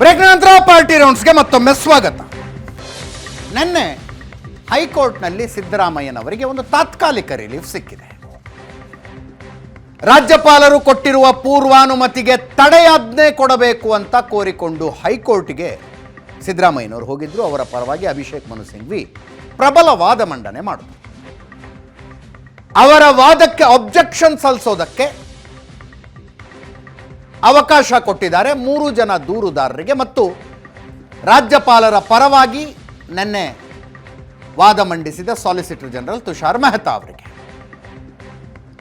Break ನಂತರ party ರೌಂಡ್ಸ್ಗೆ ಮತ್ತೊಮ್ಮೆ ಸ್ವಾಗತ. ನಿನ್ನೆ ಹೈಕೋರ್ಟ್ನಲ್ಲಿ ಸಿದ್ದರಾಮಯ್ಯನವರಿಗೆ ಒಂದು ತಾತ್ಕಾಲಿಕ ರಿಲೀಫ್ ಸಿಕ್ಕಿದೆ. ರಾಜ್ಯಪಾಲರು ಕೊಟ್ಟಿರುವ ಪೂರ್ವಾನುಮತಿಗೆ ತಡೆಯಾಜ್ಞೆ ಕೊಡಬೇಕು ಅಂತ ಕೋರಿಕೊಂಡು ಹೈಕೋರ್ಟ್ಗೆ ಸಿದ್ದರಾಮಯ್ಯನವರು ಹೋಗಿದ್ರು. ಅವರ ಪರವಾಗಿ ಅಭಿಷೇಕ್ ಮನು ಸಿಂಘ್ವಿ ಪ್ರಬಲ ವಾದ ಮಂಡನೆ ಮಾಡಿದ್ರು. ಅವರ ವಾದಕ್ಕೆ ಅಬ್ಜೆಕ್ಷನ್ ಸಲ್ಲಿಸೋದಕ್ಕೆ ಅವಕಾಶ ಕೊಟ್ಟಿದ್ದಾರೆ ಮೂರು ಜನ ದೂರುದಾರರಿಗೆ ಮತ್ತು ರಾಜ್ಯಪಾಲರ ಪರವಾಗಿ ನಿನ್ನೆ ವಾದ ಮಂಡಿಸಿದ ಸಾಲಿಸಿಟರ್ ಜನರಲ್ ತುಷಾರ್ ಮೆಹ್ತಾ ಅವರಿಗೆ.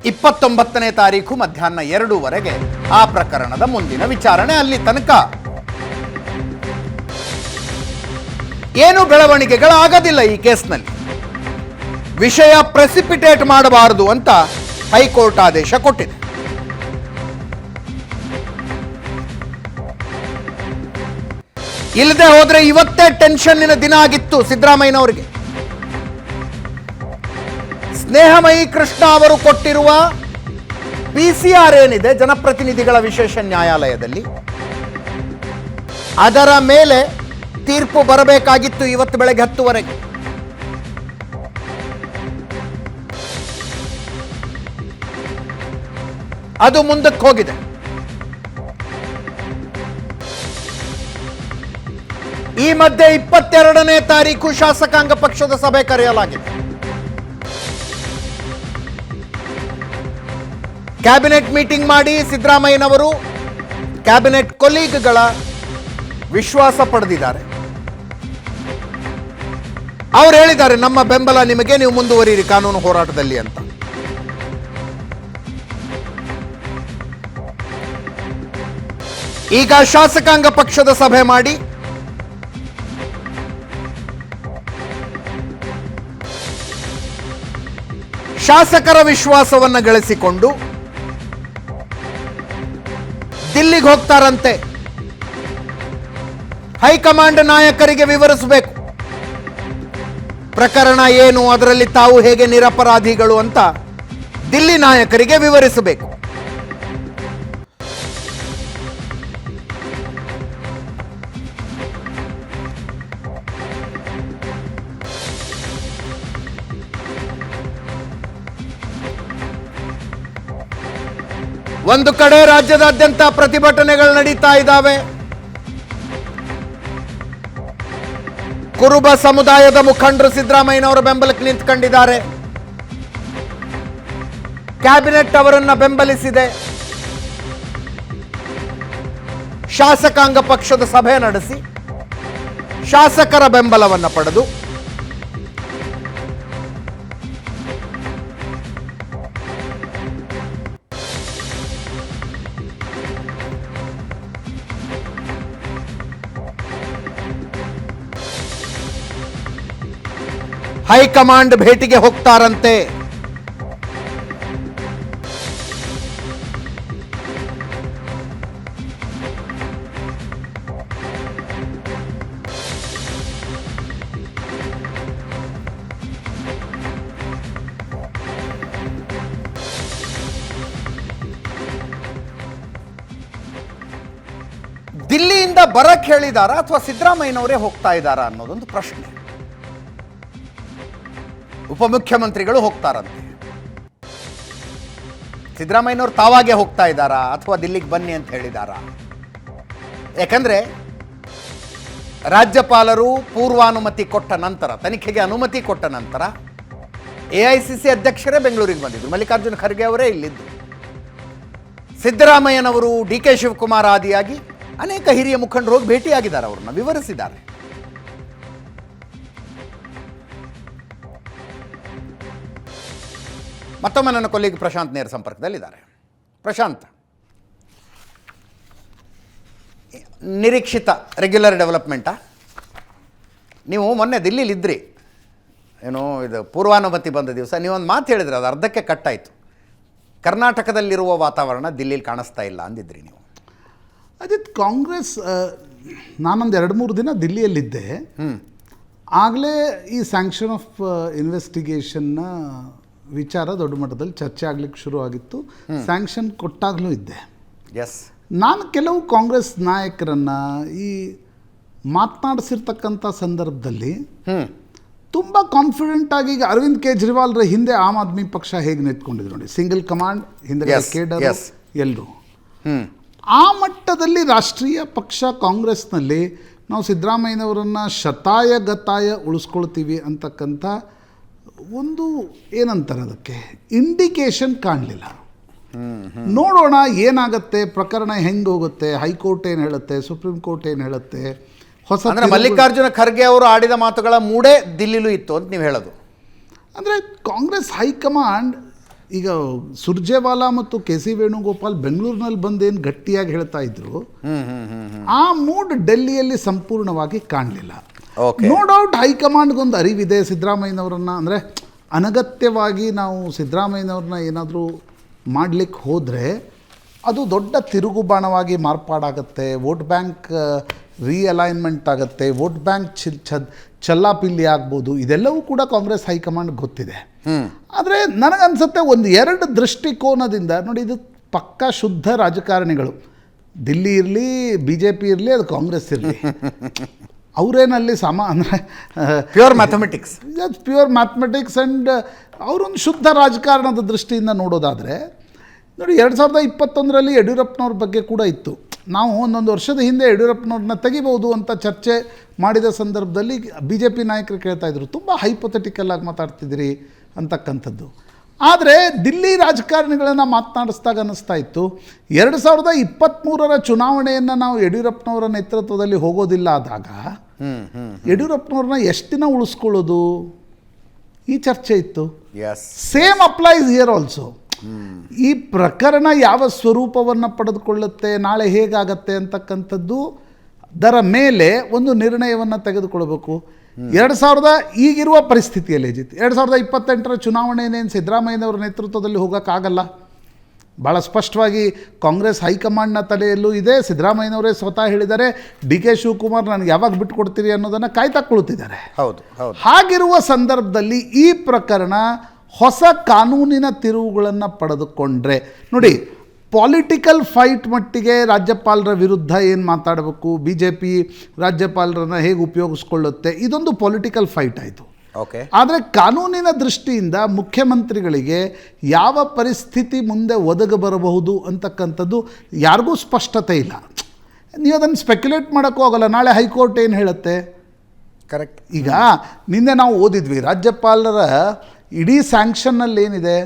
ಇಪ್ಪತ್ತೊಂಬತ್ತನೇ ತಾರೀಕು ಮಧ್ಯಾಹ್ನ ಎರಡೂವರೆಗೆ ಆ ಪ್ರಕರಣದ ಮುಂದಿನ ವಿಚಾರಣೆ ಅಲ್ಲಿ ತನಕ. ಏನು ಬೆಳವಣಿಗೆಗಳಾಗದಿಲ್ಲ ಈ ಕೇಸ್ನಲ್ಲಿ. ವಿಷಯ ಪ್ರೆಸಿಪಿಟೇಟ್ ಮಾಡಬಾರದು ಅಂತ ಹೈಕೋರ್ಟ್ ಆದೇಶ ಕೊಟ್ಟಿದೆ. ಇಲ್ಲದೆ ಹೋದ್ರೆ ಇವತ್ತೇ ಟೆನ್ಷನ್ನಿನ ದಿನ ಆಗಿತ್ತು ಸಿದ್ದರಾಮಯ್ಯನವರಿಗೆ. ಸ್ನೇಹಮಯಿ ಕೃಷ್ಣ ಅವರು ಕೊಟ್ಟಿರುವ ಪಿ ಸಿ ಆರ್ ಏನಿದೆ, ಜನಪ್ರತಿನಿಧಿಗಳ ವಿಶೇಷ ನ್ಯಾಯಾಲಯದಲ್ಲಿ. ಅದರ ಮೇಲೆ ತೀರ್ಪು ಬರಬೇಕಾಗಿತ್ತು ಇವತ್ತು ಬೆಳಗ್ಗೆ ಹತ್ತುವರೆಗೆ. ಅದು ಮುಂದಕ್ಕೆ ಹೋಗಿದೆ. ಈ ಮಧ್ಯೆ ಇಪ್ಪತ್ತೆರಡನೇ ತಾರೀಕು ಶಾಸಕಾಂಗ ಪಕ್ಷದ ಸಭೆ ಕರೆಯಲಾಗಿದೆ ಕ್ಯಾಬಿನೆಟ್ ಮೀಟಿಂಗ್ ಮಾಡಿ ಸಿದ್ದರಾಮಯ್ಯನವರು ಕ್ಯಾಬಿನೆಟ್ ಕೊಲೀಗ್ಗಳ ವಿಶ್ವಾಸ ಪಡೆದಿದ್ದಾರೆ. ಅವ್ರು ಹೇಳಿದ್ದಾರೆ, ನಮ್ಮ ಬೆಂಬಲ ನಿಮಗೆ, ನೀವು ಮುಂದುವರಿಯಿರಿ ಕಾನೂನು ಹೋರಾಟದಲ್ಲಿ ಅಂತ. ಈಗ ಶಾಸಕಾಂಗ ಪಕ್ಷದ ಸಭೆ ಮಾಡಿ ಶಾಸಕರ ವಿಶ್ವಾಸವನ್ನು ಗಳಿಸಿಕೊಂಡು ದಿಲ್ಲಿಗೆ ಹೋಗ್ತಾರಂತೆ. ಹೈಕಮಾಂಡ್ ನಾಯಕರಿಗೆ ವಿವರಿಸಬೇಕು. ಪ್ರಕರಣ ಏನು, ಅದರಲ್ಲಿ ತಾವು ಹೇಗೆ ನಿರಪರಾಧಿಗಳು ಅಂತ ದಿಲ್ಲಿ ನಾಯಕರಿಗೆ ವಿವರಿಸಬೇಕು. ಒಂದು ಕಡೆ ರಾಜ್ಯದಾದ್ಯಂತ ಪ್ರತಿಭಟನೆಗಳು ನಡೀತಾ ಇದ್ದಾವೆ. ಕುರುಬ ಸಮುದಾಯದ ಮುಖಂಡರು ಸಿದ್ದರಾಮಯ್ಯನವರ ಬೆಂಬಲಕ್ಕೆ ನಿಂತ್ಕೊಂಡಿದ್ದಾರೆ. ಕ್ಯಾಬಿನೆಟ್ ಅವರನ್ನ ಬೆಂಬಲಿಸಿದೆ. ಶಾಸಕಾಂಗ ಪಕ್ಷದ ಸಭೆ ನಡೆಸಿ ಶಾಸಕರ ಬೆಂಬಲವನ್ನು ಪಡೆದು ಹೈಕಮಾಂಡ್ ಭೇಟಿಗೆ ಹೋಗ್ತಾರಂತೆ. ದಿಲ್ಲಿಯಿಂದ ಬರಕ್ಕೆ ಹೇಳಿದಾರ ಅಥವಾ ಸಿದ್ದರಾಮಯ್ಯನವರೇ ಹೋಗ್ತಾ ಇದ್ದಾರಾ ಅನ್ನೋದೊಂದು ಪ್ರಶ್ನೆ. ಉಪಮುಖ್ಯಮಂತ್ರಿಗಳು ಹೋಗ್ತಾರಂತೆ. ಸಿದ್ದರಾಮಯ್ಯನವರು ತಾವಾಗೆ ಹೋಗ್ತಾ ಇದ್ದಾರಾ ಅಥವಾ ದಿಲ್ಲಿಗೆ ಬನ್ನಿ ಅಂತ ಹೇಳಿದಾರಾ? ಯಾಕಂದ್ರೆ ರಾಜ್ಯಪಾಲರು ಪೂರ್ವಾನುಮತಿ ಕೊಟ್ಟ ನಂತರ, ತನಿಖೆಗೆ ಅನುಮತಿ ಕೊಟ್ಟ ನಂತರ ಎ ಐ ಅಧ್ಯಕ್ಷರೇ ಬೆಂಗಳೂರಿಗೆ ಬಂದಿದ್ದರು ಮಲ್ಲಿಕಾರ್ಜುನ ಖರ್ಗೆ ಅವರೇ ಇಲ್ಲಿದ್ದು. ಸಿದ್ದರಾಮಯ್ಯನವರು ಡಿ ಕೆ ಶಿವಕುಮಾರ್ ಆದಿಯಾಗಿ ಅನೇಕ ಹಿರಿಯ ಮುಖಂಡರು ಹೋಗಿ ಭೇಟಿಯಾಗಿದ್ದಾರೆ, ಅವ್ರನ್ನ ವಿವರಿಸಿದ್ದಾರೆ. ಮತ್ತೊಮ್ಮೆ ನನ್ನ ಕೊಲ್ಲಿಗೆ ಪ್ರಶಾಂತ್ ನೇರ ಸಂಪರ್ಕದಲ್ಲಿದ್ದಾರೆ. ಪ್ರಶಾಂತ್ ನಿರೀಕ್ಷಿತ ರೆಗ್ಯುಲರ್ ಡೆವಲಪ್ಮೆಂಟಾ ನೀವು ಮೊನ್ನೆ ದಿಲ್ಲಿಲಿದ್ರಿ ಏನು ಇದು ಪೂರ್ವಾನುಮತಿ ಬಂದ ದಿವಸ. ನೀವೊಂದು ಮಾತು ಹೇಳಿದ್ರಿ ಅದು ಅರ್ಧಕ್ಕೆ ಕಟ್ಟಾಯಿತು. ಕರ್ನಾಟಕದಲ್ಲಿರುವ ವಾತಾವರಣ ದಿಲ್ಲಿಲಿ ಕಾಣಿಸ್ತಾ ಇಲ್ಲ ಅಂದಿದ್ರಿ ನೀವು. ಅದೇ ಕಾಂಗ್ರೆಸ್ ನಾನೊಂದು ಎರಡು ಮೂರು ದಿನ ದಿಲ್ಲಿಯಲ್ಲಿದ್ದೆ. ಆಗಲೇ ಈ ಸ್ಯಾಂಕ್ಷನ್ ಆಫ್ ಇನ್ವೆಸ್ಟಿಗೇಷನ್ನ ವಿಚಾರ ದೊಡ್ಡ ಮಟ್ಟದಲ್ಲಿ ಚರ್ಚೆ ಆಗ್ಲಿಕ್ಕೆ ಶುರು ಆಗಿತ್ತು. ಸ್ಯಾಂಕ್ಷನ್ ಕೊಟ್ಟಾಗಲೂ ಇದ್ದೆ ಎಸ್ ನಾನು ಕೆಲವು ಕಾಂಗ್ರೆಸ್ ನಾಯಕರನ್ನ ಈ ಮಾತನಾಡಿಸಿರ್ತಕ್ಕಂಥ ಸಂದರ್ಭದಲ್ಲಿ ತುಂಬ ಕಾನ್ಫಿಡೆಂಟ್ ಆಗಿ ಈಗ ಅರವಿಂದ್ ಕೇಜ್ರಿವಾಲ್ರ ಹಿಂದೆ ಆಮ್ ಆದ್ಮಿ ಪಕ್ಷ ಹೇಗೆ ನಿಂತ್ಕೊಂಡಿದ್ರು ನೋಡಿ. ಸಿಂಗಲ್ ಕಮಾಂಡ್ ಹಿಂದೆ ಕೇಡರ್ ಎಲ್ಲರೂ. ಆ ಮಟ್ಟದಲ್ಲಿ ರಾಷ್ಟ್ರೀಯ ಪಕ್ಷ ಕಾಂಗ್ರೆಸ್ನಲ್ಲಿ ನಾವು ಸಿದ್ದರಾಮಯ್ಯನವರನ್ನು ಶತಾಯ ಗತಾಯ ಉಳಿಸ್ಕೊಳ್ತೀವಿ ಅಂತಕ್ಕಂಥ ಒಂದು ಏನಂತಾರೆ ಅದಕ್ಕೆ? ಇಂಡಿಕೇಶನ್ ಕಾಣಲಿಲ್ಲ. ನೋಡೋಣ ಏನಾಗುತ್ತೆ ಪ್ರಕರಣ ಹೆಂಗೆ ಹೋಗುತ್ತೆ ಹೈಕೋರ್ಟ್ ಏನು ಹೇಳುತ್ತೆ ಸುಪ್ರೀಂ ಕೋರ್ಟ್ ಏನು ಹೇಳುತ್ತೆ ಹೊಸ ಅಂದರೆ ಮಲ್ಲಿಕಾರ್ಜುನ ಖರ್ಗೆ ಅವರು ಆಡಿದ ಮಾತುಗಳ ಮೂಡೇ ದಿಲ್ಲಿಲೂ ಇತ್ತು ಅಂತ ನೀವು ಹೇಳೋದು. ಅಂದರೆ ಕಾಂಗ್ರೆಸ್ ಹೈಕಮಾಂಡ್ ಈಗ ಸುರ್ಜೇವಾಲಾ ಮತ್ತು ಕೆ ಸಿ ವೇಣುಗೋಪಾಲ್ ಬೆಂಗಳೂರಿನಲ್ಲಿ ಬಂದೇನು ಗಟ್ಟಿಯಾಗಿ ಹೇಳ್ತಾ ಇದ್ರು ಆ ಮೂಡ್ ಡೆಲ್ಲಿಯಲ್ಲಿ ಸಂಪೂರ್ಣವಾಗಿ ಕಾಣಲಿಲ್ಲ. ನೋ ಡೌಟ್ ಹೈಕಮಾಂಡ್ಗೊಂದು ಅರಿವಿದೆ ಸಿದ್ದರಾಮಯ್ಯನವರನ್ನ. ಅಂದರೆ ಅನಗತ್ಯವಾಗಿ ನಾವು ಸಿದ್ದರಾಮಯ್ಯನವ್ರನ್ನ ಏನಾದರೂ ಮಾಡಲಿಕ್ಕೆ ಹೋದರೆ ಅದು ದೊಡ್ಡ ತಿರುಗುಬಾಣವಾಗಿ ಮಾರ್ಪಾಡಾಗುತ್ತೆ. ವೋಟ್ ಬ್ಯಾಂಕ್ ರೀಅಲೈನ್ಮೆಂಟ್ ಆಗುತ್ತೆ. ವೋಟ್ ಬ್ಯಾಂಕ್ ಚಿಲ್ ಚದ್ ಚಲ್ಲಾಪಿಲ್ಲಿ ಆಗ್ಬೋದು. ಇದೆಲ್ಲವೂ ಕೂಡ ಕಾಂಗ್ರೆಸ್ ಹೈಕಮಾಂಡ್ ಗೊತ್ತಿದೆ. ಆದರೆ ನನಗನ್ಸುತ್ತೆ ಒಂದು ಎರಡು ದೃಷ್ಟಿಕೋನದಿಂದ ನೋಡಿ ಇದು ಪಕ್ಕಾ ಶುದ್ಧ ರಾಜಕಾರಣಿಗಳು. ದಿಲ್ಲಿ ಇರಲಿ ಬಿ ಜೆ ಪಿ ಇರಲಿ ಅದು ಕಾಂಗ್ರೆಸ್ ಇರಲಿ. ಅವರೇನಲ್ಲಿ ಸಮ ಅಂದರೆ pure mathematics pure mathematics and ಅವರೊಂದು ಶುದ್ಧ ರಾಜಕಾರಣದ ದೃಷ್ಟಿಯಿಂದ ನೋಡೋದಾದರೆ ನೋಡಿ ಎರಡು ಸಾವಿರದ ಇಪ್ಪತ್ತೊಂದರಲ್ಲಿ ಯಡಿಯೂರಪ್ಪನವ್ರ ಬಗ್ಗೆ ಕೂಡ ಇತ್ತು. ನಾವು ಒಂದೊಂದು ವರ್ಷದ ಹಿಂದೆ ಯಡಿಯೂರಪ್ಪನವ್ರನ್ನ ತೆಗಿಬೋದು ಅಂತ ಚರ್ಚೆ ಮಾಡಿದ ಸಂದರ್ಭದಲ್ಲಿ ಬಿ ಜೆ ಪಿ ನಾಯಕರು ಕೇಳ್ತಾಯಿದ್ರು ತುಂಬ ಹೈಪೊಥೆಟಿಕಲ್ ಆಗಿ ಮಾತಾಡ್ತಿದ್ದೀರಿ ಅಂತಕ್ಕಂಥದ್ದು. ಆದರೆ ದಿಲ್ಲಿ ರಾಜಕಾರಣಿಗಳನ್ನು ಮಾತನಾಡಿಸಿದಾಗ ಅನ್ನಿಸ್ತಾ ಇತ್ತು ಎರಡು ಸಾವಿರದ ಇಪ್ಪತ್ತ್ಮೂರರ ಚುನಾವಣೆಯನ್ನು ನಾವು ಯಡಿಯೂರಪ್ಪನವರ ನೇತೃತ್ವದಲ್ಲಿ ಹೋಗೋದಿಲ್ಲ ಆದಾಗ ಯಡಿಯೂರಪ್ಪನವ್ರನ್ನ ಎಷ್ಟು ದಿನ ಉಳಿಸ್ಕೊಳ್ಳೋದು? ಈ ಚರ್ಚೆ ಇತ್ತು. ಸೇಮ್ ಅಪ್ಲೈಸ್ ಹಿಯರ್ ಆಲ್ಸೋ ಈ ಪ್ರಕರಣ ಯಾವ ಸ್ವರೂಪವನ್ನು ಪಡೆದುಕೊಳ್ಳುತ್ತೆ ನಾಳೆ ಹೇಗಾಗತ್ತೆ ಅಂತಕ್ಕಂಥದ್ದು ದರ ಮೇಲೆ ಒಂದು ನಿರ್ಣಯವನ್ನು ತೆಗೆದುಕೊಳ್ಬೇಕು. ಎರಡು ಸಾವಿರದ ಈಗಿರುವ ಪರಿಸ್ಥಿತಿಯಲ್ಲಿ ಅಜಿತ್ ಎರಡು ಸಾವಿರದ ಇಪ್ಪತ್ತೆಂಟರ ಚುನಾವಣೆಯನ್ನೇನು ಸಿದ್ದರಾಮಯ್ಯನವರ ನೇತೃತ್ವದಲ್ಲಿ ಹೋಗೋಕ್ಕಾಗಲ್ಲ? ಭಾಳ ಸ್ಪಷ್ಟವಾಗಿ ಕಾಂಗ್ರೆಸ್ ಹೈಕಮಾಂಡ್ನ ತಲೆಯಲ್ಲೂ ಇದೆ. ಸಿದ್ದರಾಮಯ್ಯನವರೇ ಸ್ವತಃ ಹೇಳಿದ್ದಾರೆ ಡಿ ಕೆ ಶಿವಕುಮಾರ್ ನನಗೆ ಯಾವಾಗ ಬಿಟ್ಕೊಡ್ತೀರಿ ಅನ್ನೋದನ್ನು ಕಾಯ್ತಾ ಕುಳಿತಿದ್ದಾರೆ. ಹೌದು ಹೌದು. ಹಾಗಿರುವ ಸಂದರ್ಭದಲ್ಲಿ ಈ ಪ್ರಕರಣ ಹೊಸ ಕಾನೂನಿನ ತಿರುವುಗಳನ್ನು ಪಡೆದುಕೊಂಡ್ರೆ ನೋಡಿ ಪಾಲಿಟಿಕಲ್ ಫೈಟ್ ಮಟ್ಟಿಗೆ ರಾಜ್ಯಪಾಲರ ವಿರುದ್ಧ ಏನು ಮಾತಾಡಬೇಕು? ಬಿ ಜೆ ಪಿ ರಾಜ್ಯಪಾಲರನ್ನ ಹೇಗೆ ಉಪಯೋಗಿಸ್ಕೊಳ್ಳುತ್ತೆ? ಇದೊಂದು ಪೊಲಿಟಿಕಲ್ ಫೈಟ್ ಆಯಿತು. ಓಕೆ ಆದರೆ ಕಾನೂನಿನ ದೃಷ್ಟಿಯಿಂದ ಮುಖ್ಯಮಂತ್ರಿಗಳಿಗೆ ಯಾವ ಪರಿಸ್ಥಿತಿ ಮುಂದೆ ಒದಗಿ ಬರಬಹುದು ಅಂತಕ್ಕಂಥದ್ದು ಯಾರಿಗೂ ಸ್ಪಷ್ಟತೆ ಇಲ್ಲ. ನೀವು ಅದನ್ನು ಸ್ಪೆಕ್ಯುಲೇಟ್ ಮಾಡೋಕ್ಕೂ ಹೋಗಲ್ಲ ನಾಳೆ ಹೈಕೋರ್ಟ್ ಏನು ಹೇಳುತ್ತೆ? ಕರೆಕ್ಟ್ ಈಗ ನಿನ್ನೆ ನಾವು ಓದಿದ್ವಿ ರಾಜ್ಯಪಾಲರ ಇಡೀ ಸ್ಯಾಂಕ್ಷನ್ನಲ್ಲಿ ಏನಿದೆ?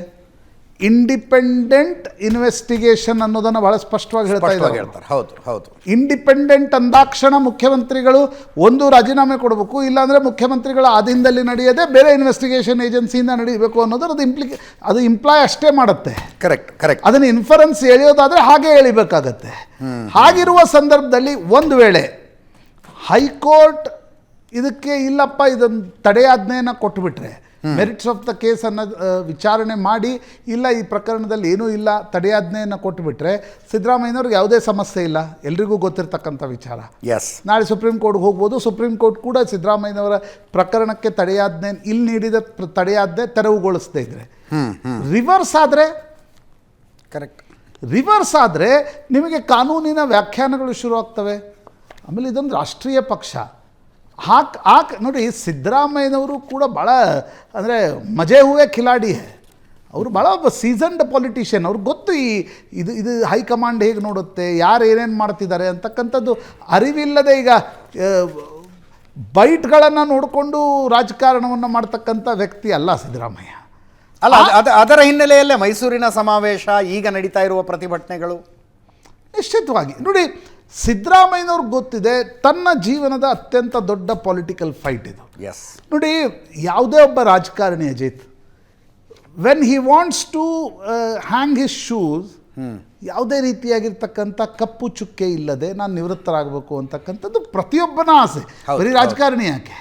ಇಂಡಿಪೆಂಡೆಂಟ್ ಇನ್ವೆಸ್ಟಿಗೇಷನ್ ಅನ್ನೋದನ್ನು ಬಹಳ ಸ್ಪಷ್ಟವಾಗಿ ಹೇಳ್ತಾ ಇದ್ದಾರೆ. ಹೇಳ್ತಾರೆ. ಹೌದು ಹೌದು. ಇಂಡಿಪೆಂಡೆಂಟ್ ಅಂದಾಕ್ಷಣ ಮುಖ್ಯಮಂತ್ರಿಗಳು ಒಂದು ರಾಜೀನಾಮೆ ಕೊಡಬೇಕು ಇಲ್ಲಾಂದರೆ ಮುಖ್ಯಮಂತ್ರಿಗಳ ಆದಿಂದಲ್ಲಿ ನಡೆಯದೆ ಬೇರೆ ಇನ್ವೆಸ್ಟಿಗೇಷನ್ ಏಜೆನ್ಸಿಯಿಂದ ನಡೀಬೇಕು ಅನ್ನೋದು ಅದು ಇಂಪ್ಲಿಕೆ ಅದು ಇಂಪ್ಲಾಯ್ ಅಷ್ಟೇ ಮಾಡುತ್ತೆ. ಕರೆಕ್ಟ್ ಕರೆಕ್ಟ್ ಅದನ್ನು ಇನ್ಫರೆನ್ಸ್ ಎಳೆಯೋದಾದರೆ ಹಾಗೆ ಎಳಿಬೇಕಾಗತ್ತೆ. ಹಾಗಿರುವ ಸಂದರ್ಭದಲ್ಲಿ ಒಂದು ವೇಳೆ ಹೈಕೋರ್ಟ್ ಇದಕ್ಕೆ ಇಲ್ಲಪ್ಪ ಇದನ್ನು ತಡೆಯಾಜ್ಞೆಯನ್ನು ಕೊಟ್ಟುಬಿಟ್ರೆ ಮೆರಿಟ್ಸ್ ಆಫ್ ದ ಕೇಸನ್ನು ವಿಚಾರಣೆ ಮಾಡಿ ಇಲ್ಲ ಈ ಪ್ರಕರಣದಲ್ಲಿ ಏನೂ ಇಲ್ಲ ತಡೆಯಾಜ್ಞೆಯನ್ನು ಕೊಟ್ಟುಬಿಟ್ರೆ ಸಿದ್ದರಾಮಯ್ಯನವ್ರಿಗೆ ಯಾವುದೇ ಸಮಸ್ಯೆ ಇಲ್ಲ. ಎಲ್ರಿಗೂ ಗೊತ್ತಿರತಕ್ಕಂಥ ವಿಚಾರ. ಎಸ್ ನಾಳೆ ಸುಪ್ರೀಂ ಕೋರ್ಟ್ಗೆ ಹೋಗ್ಬೋದು. ಸುಪ್ರೀಂ ಕೋರ್ಟ್ ಕೂಡ ಸಿದ್ದರಾಮಯ್ಯನವರ ಪ್ರಕರಣಕ್ಕೆ ತಡೆಯಾಜ್ಞೆ ಇಲ್ಲಿ ನೀಡಿದ ತಡೆಯಾಜ್ಞೆ ತೆರವುಗೊಳಿಸದೇ ಇದ್ರೆ. ರಿವರ್ಸ್ ಆದರೆ ಕರೆಕ್ಟ್ ರಿವರ್ಸ್ ಆದರೆ ನಿಮಗೆ ಕಾನೂನಿನ ವ್ಯಾಖ್ಯಾನಗಳು ಶುರು ಆಗ್ತವೆ ಆಮೇಲೆ ಇದೊಂದು ರಾಷ್ಟ್ರೀಯ ಪಕ್ಷ. ಹಾಕ್ ಹಾಕ್ ನೋಡಿ ಸಿದ್ದರಾಮಯ್ಯನವರು ಕೂಡ ಭಾಳ ಅಂದರೆ ಮಜೆ ಹೂವೆ ಖಿಲಾಡಿ ಅವರು ಭಾಳ ಒಬ್ಬ ಸೀಸನ್ಡ್ ಪೊಲಿಟಿಷಿಯನ್ ಅವ್ರಿಗೆ ಗೊತ್ತು ಈ ಇದು ಇದು ಹೈಕಮಾಂಡ್ ಹೇಗೆ ನೋಡುತ್ತೆ ಯಾರು ಏನೇನು ಮಾಡ್ತಿದ್ದಾರೆ ಅಂತಕ್ಕಂಥದ್ದು. ಅರಿವಿಲ್ಲದೆ ಈಗ ಬೈಟ್ಗಳನ್ನು ನೋಡಿಕೊಂಡು ರಾಜಕಾರಣವನ್ನು ಮಾಡ್ತಕ್ಕಂಥ ವ್ಯಕ್ತಿ ಅಲ್ಲ ಸಿದ್ದರಾಮಯ್ಯ. ಅಲ್ಲ ಅದ್- ಅದ್- ಅದರ ಹಿನ್ನೆಲೆಯಲ್ಲೇ ಮೈಸೂರಿನ ಸಮಾವೇಶ ಈಗ ನಡೀತಾ ಇರುವ ಪ್ರತಿಭಟನೆಗಳು? ನಿಶ್ಚಿತವಾಗಿ. ನೋಡಿ ಸಿದ್ದರಾಮಯ್ಯನವ್ರಿಗೆ ಗೊತ್ತಿದೆ ತನ್ನ ಜೀವನದ ಅತ್ಯಂತ ದೊಡ್ಡ ಪೊಲಿಟಿಕಲ್ ಫೈಟ್ ಇದು. ಎಸ್ ನೋಡಿ ಯಾವುದೇ ಒಬ್ಬ ರಾಜಕಾರಣಿ Ajit when he wants to hang his shoes ಯಾವುದೇ ರೀತಿಯಾಗಿರ್ತಕ್ಕಂಥ ಕಪ್ಪು ಚುಕ್ಕೆ ಇಲ್ಲದೆ ನಾನು ನಿವೃತ್ತರಾಗಬೇಕು ಅಂತಕ್ಕಂಥದ್ದು ಪ್ರತಿಯೊಬ್ಬನ ಆಸೆ. ಬರೀ ರಾಜಕಾರಣಿ ಯಾಕೆ?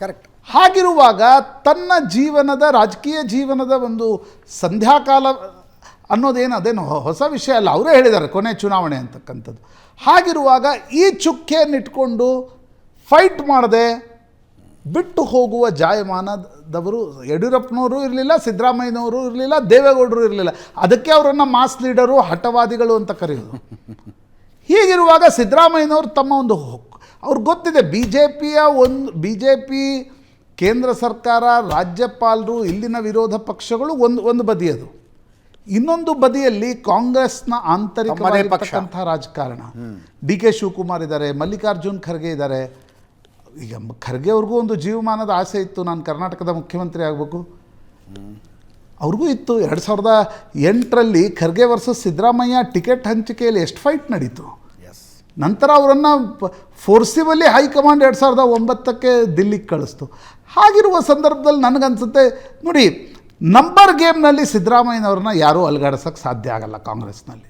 ಕರೆಕ್ಟ್ ಹಾಗಿರುವಾಗ ತನ್ನ ಜೀವನದ ರಾಜಕೀಯ ಜೀವನದ ಒಂದು ಸಂಧ್ಯಾಕಾಲ ಅನ್ನೋದೇನು ಅದೇನು ಹೊಸ ವಿಷಯ ಅಲ್ಲ. ಅವರೇ ಹೇಳಿದ್ದಾರೆ ಕೊನೆ ಚುನಾವಣೆ ಅಂತಕ್ಕಂಥದ್ದು. ಹಾಗಿರುವಾಗ ಈ ಚುಕ್ಕೆಯನ್ನಿಟ್ಕೊಂಡು ಫೈಟ್ ಮಾಡದೆ ಬಿಟ್ಟು ಹೋಗುವ ಜಾಯಮಾನದವರು ಯಡಿಯೂರಪ್ಪನವರು ಇರಲಿಲ್ಲ, ಸಿದ್ದರಾಮಯ್ಯನವರು ಇರಲಿಲ್ಲ, ದೇವೇಗೌಡರು ಇರಲಿಲ್ಲ. ಅದಕ್ಕೆ ಅವರನ್ನು ಮಾಸ್ ಲೀಡರು ಹಠವಾದಿಗಳು ಅಂತ ಕರೆಯೋದು ಹೀಗಿರುವಾಗ ಸಿದ್ದರಾಮಯ್ಯನವರು ತಮ್ಮ ಒಂದು ಅವ್ರಿಗೆ ಗೊತ್ತಿದೆ ಬಿ ಜೆ ಪಿಯ ಒಂದು ಬಿ ಜೆ ಪಿ ಕೇಂದ್ರ ಸರ್ಕಾರ, ರಾಜ್ಯಪಾಲರು, ಇಲ್ಲಿನ ವಿರೋಧ ಪಕ್ಷಗಳು ಒಂದು ಒಂದು ಬದಿಯದು. ಇನ್ನೊಂದು ಬದಿಯಲ್ಲಿ ಕಾಂಗ್ರೆಸ್ನ ಆಂತರಿಕವಾಗಿರ್ತಕ್ಕಂಥ ರಾಜಕಾರಣ. ಡಿ ಕೆ ಶಿವಕುಮಾರ್ ಇದ್ದಾರೆ ಮಲ್ಲಿಕಾರ್ಜುನ್ ಖರ್ಗೆ ಇದ್ದಾರೆ. ಈಗ ಖರ್ಗೆ ಅವ್ರಿಗೂ ಒಂದು ಜೀವಮಾನದ ಆಸೆ ಇತ್ತು. ನಾನು ಕರ್ನಾಟಕದ ಮುಖ್ಯಮಂತ್ರಿ ಆಗಬೇಕು. ಅವ್ರಿಗೂ ಇತ್ತು. ಎರಡು ಸಾವಿರದ ಎಂಟರಲ್ಲಿ ಖರ್ಗೆ ವರ್ಸಸ್ ಸಿದ್ದರಾಮಯ್ಯ ಟಿಕೆಟ್ ಹಂಚಿಕೆಯಲ್ಲಿ ಎಷ್ಟು ಫೈಟ್ ನಡೀತು? ಎಸ್ ನಂತರ ಅವರನ್ನು ಫೋರ್ಸಿಬಲಿ ಹೈಕಮಾಂಡ್ ಎರಡು ಸಾವಿರದ ಒಂಬತ್ತಕ್ಕೆ ದಿಲ್ಲಿಗೆ ಕಳಿಸ್ತು. ಹಾಗಿರುವ ಸಂದರ್ಭದಲ್ಲಿ ನನಗನ್ಸುತ್ತೆ ನೋಡಿ ನಂಬರ್ ಗೇಮ್ನಲ್ಲಿ ಸಿದ್ದರಾಮಯ್ಯನವ್ರನ್ನ ಯಾರೂ ಅಲ್ಗಾಡಿಸೋಕ್ಕೆ ಸಾಧ್ಯ ಆಗಲ್ಲ ಕಾಂಗ್ರೆಸ್ನಲ್ಲಿ.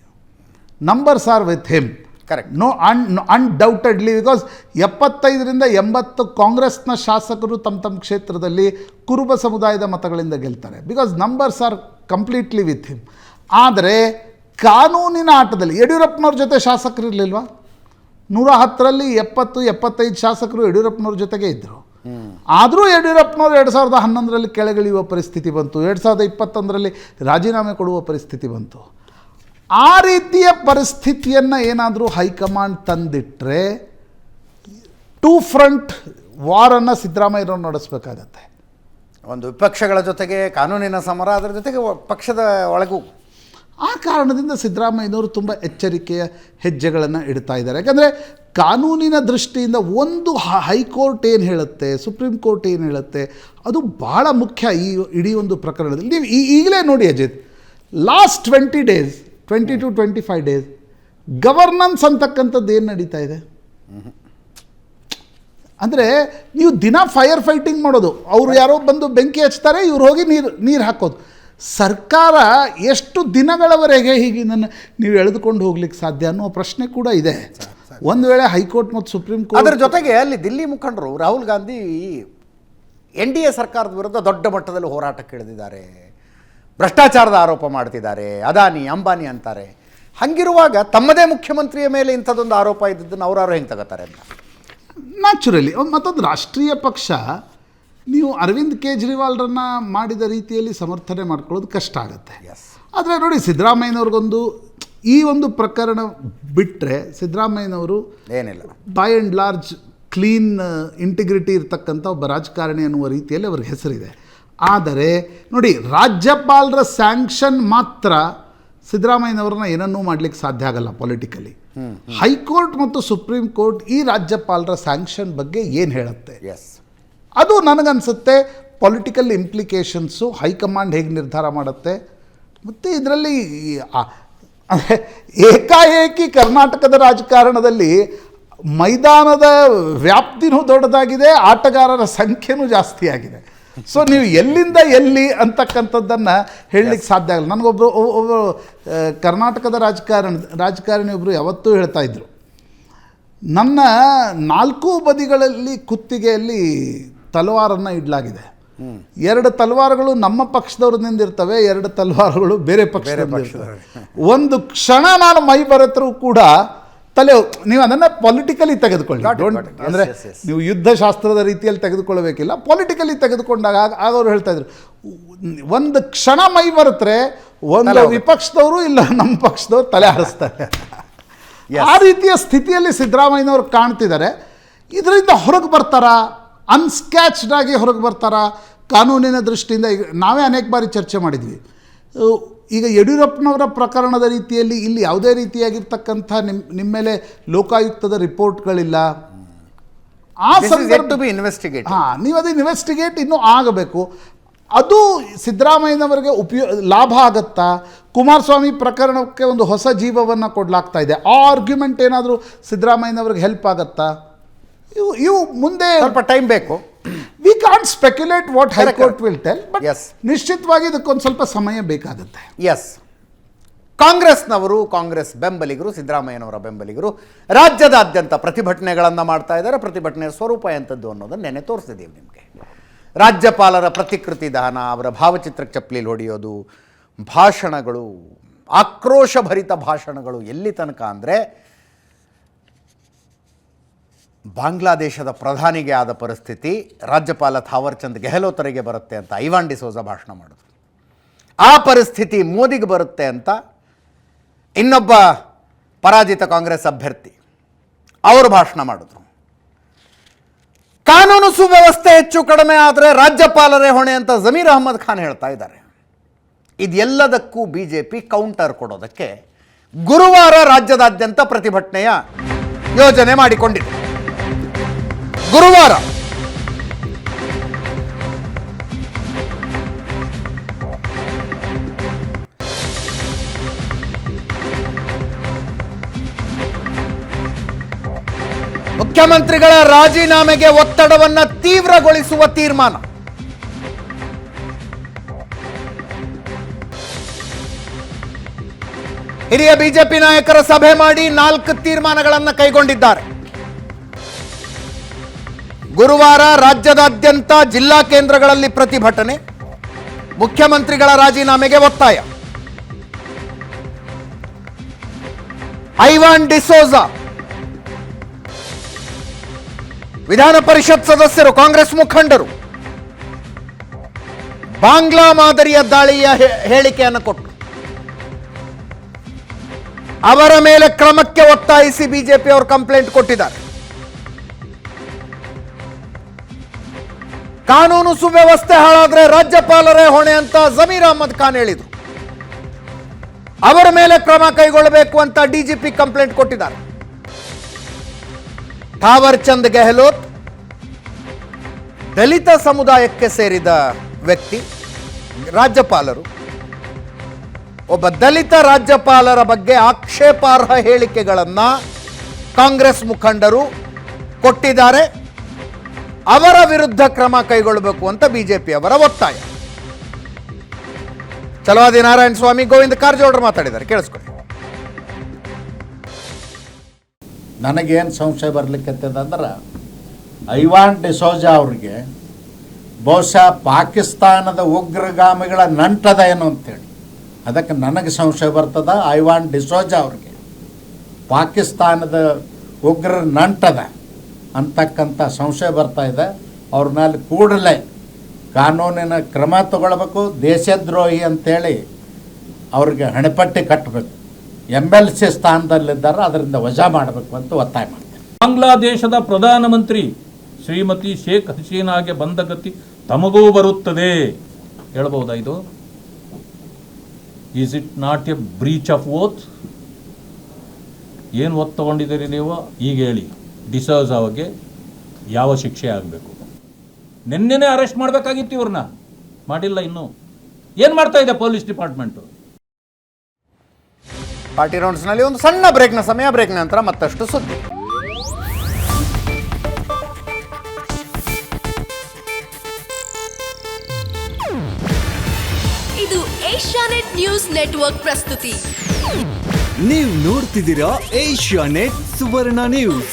Numbers are with him correct no un undoubtedly because ಎಪ್ಪತ್ತೈದರಿಂದ ಎಂಬತ್ತು ಕಾಂಗ್ರೆಸ್ನ ಶಾಸಕರು ತಮ್ಮ ತಮ್ಮ ಕ್ಷೇತ್ರದಲ್ಲಿ ಕುರುಬ ಸಮುದಾಯದ ಮತಗಳಿಂದ ಗೆಲ್ತಾರೆ. Because numbers are completely with him ಆದರೆ ಕಾನೂನಿನ ಆಟದಲ್ಲಿ ಯಡಿಯೂರಪ್ಪನವ್ರ ಜೊತೆ ಶಾಸಕರು ಇರಲಿಲ್ವಾ ನೂರ ಹತ್ತರಲ್ಲಿ ಎಪ್ಪತ್ತು ಎಪ್ಪತ್ತೈದು ಶಾಸಕರು ಯಡಿಯೂರಪ್ಪನವ್ರ ಜೊತೆಗೆ ಇದ್ದರು ಆದರೂ ಯಡಿಯೂರಪ್ಪನವ್ರು ಎರಡು ಸಾವಿರದ ಹನ್ನೊಂದರಲ್ಲಿ ಕೆಳಗಿಳಿಯುವ ಪರಿಸ್ಥಿತಿ ಬಂತು. ಎರಡು ಸಾವಿರದ ಇಪ್ಪತ್ತೊಂದರಲ್ಲಿ ರಾಜೀನಾಮೆ ಕೊಡುವ ಪರಿಸ್ಥಿತಿ ಬಂತು. ಆ ರೀತಿಯ ಪರಿಸ್ಥಿತಿಯನ್ನು ಏನಾದರೂ ಹೈಕಮಾಂಡ್ ತಂದಿಟ್ಟರೆ ಟೂ ಫ್ರಂಟ್ ವಾರನ್ನು ಸಿದ್ದರಾಮಯ್ಯರವ್ರು ನಡೆಸಬೇಕಾಗತ್ತೆ. ಒಂದು ವಿಪಕ್ಷಗಳ ಜೊತೆಗೆ ಕಾನೂನಿನ ಸಮರ, ಅದರ ಜೊತೆಗೆ ಪಕ್ಷದ ಒಳಗೂ. ಆ ಕಾರಣದಿಂದ ಸಿದ್ದರಾಮಯ್ಯನವರು ತುಂಬ ಎಚ್ಚರಿಕೆಯ ಹೆಜ್ಜೆಗಳನ್ನು ಇಡ್ತಾ ಇದ್ದಾರೆ. ಯಾಕಂದರೆ ಕಾನೂನಿನ ದೃಷ್ಟಿಯಿಂದ ಒಂದು ಹೈಕೋರ್ಟ್ ಏನು ಹೇಳುತ್ತೆ, ಸುಪ್ರೀಂ ಕೋರ್ಟ್ ಏನು ಹೇಳುತ್ತೆ, ಅದು ಭಾಳ ಮುಖ್ಯ ಈ ಇಡೀ ಒಂದು ಪ್ರಕರಣದಲ್ಲಿ. ನೀವು ಈಗಲೇ ನೋಡಿ Ajit last twenty days twenty two twenty five days governance ಅಂತಕ್ಕಂಥದ್ದು ಏನು ನಡೀತಾ ಇದೆ? ಅಂದರೆ ನೀವು ದಿನ ಫೈರ್ ಫೈಟಿಂಗ್ ಮಾಡೋದು. ಅವರು ಯಾರೋ ಬಂದು ಬೆಂಕಿ ಹಚ್ತಾರೆ, ಇವ್ರು ಹೋಗಿ ನೀರು ನೀರು ಹಾಕೋದು. ಸರ್ಕಾರ ಎಷ್ಟು ದಿನಗಳವರೆಗೆ ಹೀಗೆ ನನ್ನ ನೀವು ಎಳೆದುಕೊಂಡು ಹೋಗ್ಲಿಕ್ಕೆ ಸಾಧ್ಯ ಅನ್ನೋ ಪ್ರಶ್ನೆ ಕೂಡ ಇದೆ. ಒಂದು ವೇಳೆ ಹೈಕೋರ್ಟ್ ಮತ್ತು ಸುಪ್ರೀಂ ಕೋರ್ಟ್ ಅದರ ಜೊತೆಗೆ ಅಲ್ಲಿ ದಿಲ್ಲಿ ಮುಖಂಡರು Rahul Gandhi N D A ಸರ್ಕಾರದ ವಿರುದ್ಧ ದೊಡ್ಡ ಮಟ್ಟದಲ್ಲಿ ಹೋರಾಟಕ್ಕೆ ಇಳಿದಿದ್ದಾರೆ. ಭ್ರಷ್ಟಾಚಾರದ ಆರೋಪ ಮಾಡ್ತಿದ್ದಾರೆ. ಅದಾನಿ ಅಂಬಾನಿ ಅಂತಾರೆ. ಹಂಗಿರುವಾಗ ತಮ್ಮದೇ ಮುಖ್ಯಮಂತ್ರಿಯ ಮೇಲೆ ಇಂಥದ್ದೊಂದು ಆರೋಪ ಇದ್ದದ್ದನ್ನು ಅವರಾರು ಹೆಂಗೆ ತಗೋತಾರೆ ಅಂತ? ನ್ಯಾಚುರಲಿ ಮತ್ತೊಂದು ರಾಷ್ಟ್ರೀಯ ಪಕ್ಷ ನೀವು ಅರವಿಂದ್ ಕೇಜ್ರಿವಾಲ್ರನ್ನ ಮಾಡಿದ ರೀತಿಯಲ್ಲಿ ಸಮರ್ಥನೆ ಮಾಡ್ಕೊಳ್ಳೋದು ಕಷ್ಟ ಆಗುತ್ತೆ. ಆದರೆ ನೋಡಿ ಸಿದ್ದರಾಮಯ್ಯನವ್ರಿಗೊಂದು ಈ ಒಂದು ಪ್ರಕರಣ ಬಿಟ್ಟರೆ ಸಿದ್ದರಾಮಯ್ಯನವರು ಏನಿಲ್ಲ. By and large clean integrity ಇರ್ತಕ್ಕಂಥ ಒಬ್ಬ ರಾಜಕಾರಣಿ ಅನ್ನುವ ರೀತಿಯಲ್ಲಿ ಅವ್ರಿಗೆ ಹೆಸರಿದೆ. ಆದರೆ ನೋಡಿ ರಾಜ್ಯಪಾಲರ ಸ್ಯಾಂಕ್ಷನ್ ಮಾತ್ರ ಸಿದ್ದರಾಮಯ್ಯನವ್ರನ್ನ ಏನನ್ನೂ ಮಾಡಲಿಕ್ಕೆ ಸಾಧ್ಯ ಆಗಲ್ಲ ಪೊಲಿಟಿಕಲಿ ಹೈಕೋರ್ಟ್ ಮತ್ತು ಸುಪ್ರೀಂ ಕೋರ್ಟ್ ಈ ರಾಜ್ಯಪಾಲರ ಸ್ಯಾಂಕ್ಷನ್ ಬಗ್ಗೆ ಏನು ಹೇಳುತ್ತೆ? ಎಸ್ ಅದು ನನಗನ್ಸುತ್ತೆ ಪೊಲಿಟಿಕಲ್ ಇಂಪ್ಲಿಕೇಶನ್ಸು ಹೈಕಮಾಂಡ್ ಹೇಗೆ ನಿರ್ಧಾರ ಮಾಡುತ್ತೆ. ಮತ್ತು ಇದರಲ್ಲಿ ಏಕಾಏಕಿ ಕರ್ನಾಟಕದ ರಾಜಕಾರಣದಲ್ಲಿ ಮೈದಾನದ ವ್ಯಾಪ್ತಿನೂ ದೊಡ್ಡದಾಗಿದೆ ಆಟಗಾರರ ಸಂಖ್ಯೆನೂ ಜಾಸ್ತಿ ಆಗಿದೆ ಸೊ ನೀವು ಎಲ್ಲಿಂದ ಎಲ್ಲಿ ಅಂತಕ್ಕಂಥದ್ದನ್ನು ಹೇಳಲಿಕ್ಕೆ ಸಾಧ್ಯ ಆಗಲ್ಲ. ನನಗೊಬ್ಬರು ಒಬ್ಬರು ಕರ್ನಾಟಕದ ರಾಜಕಾರಣ ರಾಜಕಾರಣಿ ಒಬ್ಬರು ಯಾವತ್ತೂ ಹೇಳ್ತಾ ಇದ್ದರು ನನ್ನ ನಾಲ್ಕು ಬದಿಗಳಲ್ಲಿ ಕುತ್ತಿಗೆಯಲ್ಲಿ ತಲವಾರನ್ನು ಇಡಲಾಗಿದೆ. ಎರಡು ತಲವಾರುಗಳು ನಮ್ಮ ಪಕ್ಷದವ್ರದಿಂದ ಇರ್ತವೆ ಎರಡು ತಲವಾರುಗಳು ಬೇರೆ ಪಕ್ಷ ಒಂದು ಕ್ಷಣ ನಾನು ಮೈ ಬರತ್ರೂ ಕೂಡ ತಲೆ ನೀವು ಅದನ್ನು ಪೊಲಿಟಿಕಲಿ ತೆಗೆದುಕೊಳ್ಳಿ. ಅಂದ್ರೆ. ನೀವು ಯುದ್ಧ ಶಾಸ್ತ್ರದ ರೀತಿಯಲ್ಲಿ ತೆಗೆದುಕೊಳ್ಳಬೇಕಿಲ್ಲ. ಪೊಲಿಟಿಕಲಿ ತೆಗೆದುಕೊಂಡಾಗ ಆಗ ಆಗ ಅವ್ರು ಹೇಳ್ತಾ ಇದ್ರು. ಒಂದು ಕ್ಷಣ ಮೈ ಬರತ್ರೆ ಒಂದು ವಿಪಕ್ಷದವರು ಇಲ್ಲ ನಮ್ಮ ಪಕ್ಷದವ್ರು ತಲೆ ಹಾರಿಸ್ತಾರೆ. ಆ ರೀತಿಯ ಸ್ಥಿತಿಯಲ್ಲಿ ಸಿದ್ದರಾಮಯ್ಯನವರು ಕಾಣ್ತಿದ್ದಾರೆ. ಇದರಿಂದ ಹೊರಗೆ ಬರ್ತಾರಾ? ಅನ್ಸ್ಕ್ಯಾಚ್ಡ್ ಆಗಿ ಹೊರಗೆ ಬರ್ತಾರಾ ಕಾನೂನಿನ ದೃಷ್ಟಿಯಿಂದ ಈಗ ನಾವೇ ಅನೇಕ ಬಾರಿ ಚರ್ಚೆ ಮಾಡಿದ್ವಿ. ಈಗ ಯಡಿಯೂರಪ್ಪನವರ ಪ್ರಕರಣದ ರೀತಿಯಲ್ಲಿ ಇಲ್ಲಿ ಯಾವುದೇ ರೀತಿಯಾಗಿರ್ತಕ್ಕಂಥ ನಿಮ್ಮ ನಿಮ್ಮ ಮೇಲೆ ಲೋಕಾಯುಕ್ತದ ರಿಪೋರ್ಟ್ಗಳಿಲ್ಲ. ಆ ಸಂದರ್ಭ ಟು ಬಿ ಇನ್ವೆಸ್ಟಿಗೇಟ್ ಹಾಂ ನೀವು ಅದು ಇನ್ವೆಸ್ಟಿಗೇಟ್ ಇನ್ನೂ ಆಗಬೇಕು. ಅದು ಸಿದ್ದರಾಮಯ್ಯನವರಿಗೆ ಉಪಯೋ ಲಾಭ ಆಗತ್ತಾ? ಕುಮಾರಸ್ವಾಮಿ ಪ್ರಕರಣಕ್ಕೆ ಒಂದು ಹೊಸ ಜೀವವನ್ನು ಕೊಡಲಾಗ್ತಾ ಇದೆ. ಆ ಆರ್ಗ್ಯುಮೆಂಟ್ ಏನಾದರೂ ಸಿದ್ದರಾಮಯ್ಯನವ್ರಿಗೆ ಹೆಲ್ಪ್ ಆಗತ್ತಾ? ಇವು ಇವು ಮುಂದೆ ಸ್ವಲ್ಪ ಟೈಮ್ ಬೇಕು. We can't speculate what high high court will tell but S ನಿಶ್ಚಿತವಾಗಿ ಇದಕ್ಕೊಂದು ಸ್ವಲ್ಪ ಸಮಯ ಬೇಕಾಗುತ್ತೆ. ಎಸ್ ಕಾಂಗ್ರೆಸ್ನವರು ಕಾಂಗ್ರೆಸ್ ಬೆಂಬಲಿಗರು ಸಿದ್ದರಾಮಯ್ಯನವರ ಬೆಂಬಲಿಗರು ರಾಜ್ಯದಾದ್ಯಂತ ಪ್ರತಿಭಟನೆಗಳನ್ನು ಮಾಡ್ತಾ ಇದ್ದಾರೆ. ಪ್ರತಿಭಟನೆಯ ಸ್ವರೂಪ ಎಂಥದ್ದು ಅನ್ನೋದನ್ನು ನೆನೆ ತೋರಿಸಿದ್ದೀವಿ ನಿಮಗೆ. ರಾಜ್ಯಪಾಲರ ಪ್ರತಿಕೃತಿ ದಾನ ಅವರ ಭಾವಚಿತ್ರಕ್ಕೆ ಚಪ್ಪಲಿ ಹೊಡೆಯೋದು ಭಾಷಣಗಳು ಆಕ್ರೋಶಭರಿತ ಭಾಷಣಗಳು ಎಲ್ಲಿ ತನಕ ಅಂದರೆ ಬಾಂಗ್ಲಾದೇಶದ ಪ್ರಧಾನಿಗೆ ಆದ ಪರಿಸ್ಥಿತಿ ರಾಜ್ಯಪಾಲ ಥಾವರ್ಚಂದ್ ಗೆಹ್ಲೋತರಿಗೆ ಬರುತ್ತೆ ಅಂತ ಐವಾನ್ ಡಿಸೋಜ ಭಾಷಣ ಮಾಡಿದ್ರು. ಆ ಪರಿಸ್ಥಿತಿ ಮೋದಿಗೆ ಬರುತ್ತೆ ಅಂತ ಇನ್ನೊಬ್ಬ ಪರಾಜಿತ ಕಾಂಗ್ರೆಸ್ ಅಭ್ಯರ್ಥಿ ಅವರು ಭಾಷಣ ಮಾಡಿದ್ರು. ಕಾನೂನು ಸುವ್ಯವಸ್ಥೆ ಹೆಚ್ಚು ಕಡಿಮೆ ಆದರೆ ರಾಜ್ಯಪಾಲರೇ ಹೊಣೆ ಅಂತ ಜಮೀರ್ ಅಹಮದ್ ಖಾನ್ ಹೇಳ್ತಾ ಇದ್ದಾರೆ. ಇದೆಲ್ಲದಕ್ಕೂ ಬಿ ಜೆ ಪಿ ಕೌಂಟರ್ ಕೊಡೋದಕ್ಕೆ ಗುರುವಾರ ರಾಜ್ಯದಾದ್ಯಂತ ಪ್ರತಿಭಟನೆಯ ಯೋಜನೆ ಮಾಡಿಕೊಂಡಿದೆ. ಗುರುವಾರ. ಮುಖ್ಯಮಂತ್ರಿಗಳ ರಾಜೀನಾಮೆಗೆ ಒತ್ತಡವನ್ನ ತೀವ್ರಗೊಳಿಸುವ ತೀರ್ಮಾನ. ಹಿರಿಯ ಬಿಜೆಪಿ ನಾಯಕರ ಸಭೆ ಮಾಡಿ ನಾಲ್ಕು ತೀರ್ಮಾನಗಳನ್ನು ಕೈಗೊಂಡಿದ್ದಾರೆ. ಗುರುವಾರ ರಾಜ್ಯದಾದ್ಯಂತ ಜಿಲ್ಲಾ ಕೇಂದ್ರಗಳಲ್ಲಿ ಪ್ರತಿಭಟನೆ. ಮುಖ್ಯಮಂತ್ರಿಗಳ ರಾಜೀನಾಮೆಗೆ ಒತ್ತಾಯ. ಐವಾನ್ ಡಿಸೋಜಾ ವಿಧಾನ ಪರಿಷತ್ ಸದಸ್ಯರು, ಕಾಂಗ್ರೆಸ್ ಮುಖಂಡರು. ಬಾಂಗ್ಲಾ ಮಾದರಿಯ ದಾಳಿಯ ಹೇಳಿಕೆಯನ್ನು ಕೊಟ್ಟರು ಅವರ ಮೇಲೆ ಕ್ರಮಕ್ಕೆ ಒತ್ತಾಯಿಸಿ ಬಿಜೆಪಿ ಅವರು ಕಂಪ್ಲೇಂಟ್ ಕೊಟ್ಟಿದ್ದಾರೆ. ಕಾನೂನು ಸುವ್ಯವಸ್ಥೆ ಹಾಳಾದ್ರೆ ರಾಜ್ಯಪಾಲರೇ ಹೊಣೆ ಅಂತ ಜಮೀರ್ ಅಹಮದ್ ಖಾನ್ ಹೇಳಿದರು. ಅವರ ಮೇಲೆ ಕ್ರಮ ಕೈಗೊಳ್ಳಬೇಕು ಅಂತ ಡಿಜಿಪಿ ಕಂಪ್ಲೇಂಟ್ ಕೊಟ್ಟಿದ್ದಾರೆ. ಥಾವರ್ ಚಂದ್ ಗೆಹ್ಲೋತ್ ದಲಿತ ಸಮುದಾಯಕ್ಕೆ ಸೇರಿದ ವ್ಯಕ್ತಿ, ರಾಜ್ಯಪಾಲರು. ಒಬ್ಬ ದಲಿತ ರಾಜ್ಯಪಾಲರ ಬಗ್ಗೆ ಆಕ್ಷೇಪಾರ್ಹ ಹೇಳಿಕೆಗಳನ್ನು ಕಾಂಗ್ರೆಸ್ ಮುಖಂಡರು ಕೊಟ್ಟಿದ್ದಾರೆ. ಅವರ ವಿರುದ್ಧ ಕ್ರಮ ಕೈಗೊಳ್ಳಬೇಕು ಅಂತ ಬಿಜೆಪಿ ಅವರ ಒತ್ತಾಯ ಚಲವಾದಿ ನಾರಾಯಣ ಸ್ವಾಮಿ, ಗೋವಿಂದ ಕಾರಜೋಳರು ಮಾತಾಡಿದ್ದಾರೆ. ಕೇಳಿಸ್ಕೊಳ್ಳಿ. ನನಗೇನು ಸಂಶಯ ಬರ್ಲಿಕ್ಕತ್ತದಂದ್ರೆ ಐವಾನ್ ಡಿಸೋಜಾ ಅವ್ರಿಗೆ ಬಹುಶಃ ಪಾಕಿಸ್ತಾನದ ಉಗ್ರಗಾಮಿಗಳ ನಂಟದ ಏನು ಅಂತೇಳಿ. ಅದಕ್ಕೆ ನನಗೆ ಸಂಶಯ ಬರ್ತದ, ಐವಾನ್ ಡಿಸೋಜಾ ಅವ್ರಿಗೆ ಪಾಕಿಸ್ತಾನದ ಉಗ್ರ ನಂಟದ. ಅಂತಕ್ಕಂಥ ಸಂಶಯ ಬರ್ತಾ ಇದೆ. ಅವ್ರ ಮೇಲೆ ಕೂಡಲೇ ಕಾನೂನಿನ ಕ್ರಮ ತಗೊಳ್ಬೇಕು, ದೇಶದ್ರೋಹಿ ಅಂತೇಳಿ ಅವ್ರಿಗೆ ಹಣೆಪಟ್ಟಿ ಕಟ್ಟಬೇಕು ಎಂ ಎಲ್ ಸಿ ಸ್ಥಾನದಲ್ಲಿದ್ದಾರೆ, ಅದರಿಂದ ವಜಾ ಮಾಡಬೇಕು ಅಂತ ಒತ್ತಾಯ ಮಾಡ್ತಾರೆ ಬಾಂಗ್ಲಾದೇಶದ ಪ್ರಧಾನಮಂತ್ರಿ ಶ್ರೀಮತಿ ಶೇಖ್ ಹಸೀನಾಗೆ ಬಂದ ಗತಿ ತಮಗೂ ಬರುತ್ತದೆ. ಹೇಳ್ಬೋದಾ ಇದು? Is it not a breach of oath ಏನು ಒತ್ತು ತಗೊಂಡಿದ್ದೀರಿ ನೀವು? ಈಗ ಹೇಳಿ. ಡಿಸರ್ವ್ಸ್ ಅವಾಗೆ ಯಾವ ಶಿಕ್ಷೆ ಆಗಬೇಕು? ನಿನ್ನೆನೇ ಅರೆಸ್ಟ್ ಮಾಡಬೇಕಾಗಿತ್ತು ಇವ್ರನ್ನ. ಮಾಡಿಲ್ಲ ಇನ್ನು. ಏನು ಮಾಡ್ತಾ ಇದೆ ಪೊಲೀಸ್ ಡಿಪಾರ್ಟ್ಮೆಂಟು? ಪಾರ್ಟಿ ರೌಂಡ್ಸ್ನಲ್ಲಿ ಒಂದು ಸಣ್ಣ ಬ್ರೇಕ್ನ ಸಮಯ ಬ್ರೇಕ್ ನಂತರ ಮತ್ತಷ್ಟು ಸುದ್ದಿ. ಇದು ಏಷ್ಯಾನೆಟ್ ನ್ಯೂಸ್ ನೆಟ್ವರ್ಕ್ ಪ್ರಸ್ತುತಿ. ನೀವು ನೋಡ್ತಿದ್ದೀರಾ ಏಷ್ಯಾ ನೆಟ್ ಸುವರ್ಣ ನ್ಯೂಸ್.